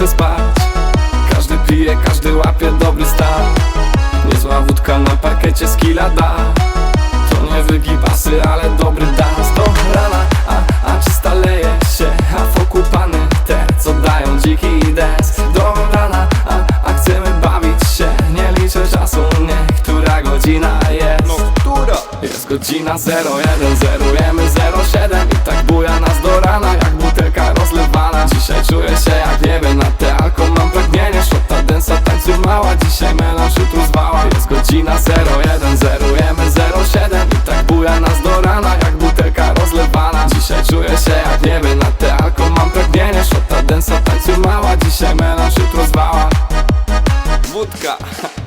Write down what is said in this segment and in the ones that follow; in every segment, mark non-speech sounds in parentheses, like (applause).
chce spać. Każdy pije, każdy łapie dobry stan. Niezła wódka na parkecie z kila da. To nie wygibasy, ale dobry dans. To rana, a, a czy staleje się A fokupany te, co dają dziki des Do rana, a, a chcemy bawić się. Nie liczę czasu, nie, która godzina jest. No która? Jest godzina 01, zerujemy 07 i tak dalej Dzisiaj melanż jutro zwała Jest godzina 01, zerujemy 07 I tak buja nas do rana jak butelka rozlewana. Dzisiaj czuję się jak nie na te alko. Mam pragnienie Szota densa tańcu mała. Dzisiaj melanż jutro zwała Wódka. (laughs)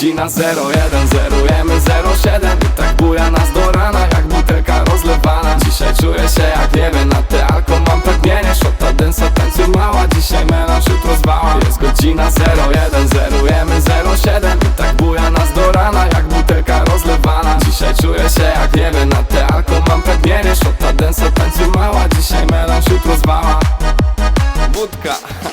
Godzina 01, zerujemy 07 I tak buja nas do rana jak butelka rozlewana. Dzisiaj czuję się jak nie wiem, na te alko mam pragnienie. Szota densa tańcu mała, dzisiaj mela szybko rozwała. Jest godzina 01, zerujemy 07 I tak buja nas do rana jak butelka rozlewana. Dzisiaj czuję się jak nie wiem, na te alko mam pragnienie. Szota densa tańcu mała, dzisiaj mela szybko rozwała. Wódka.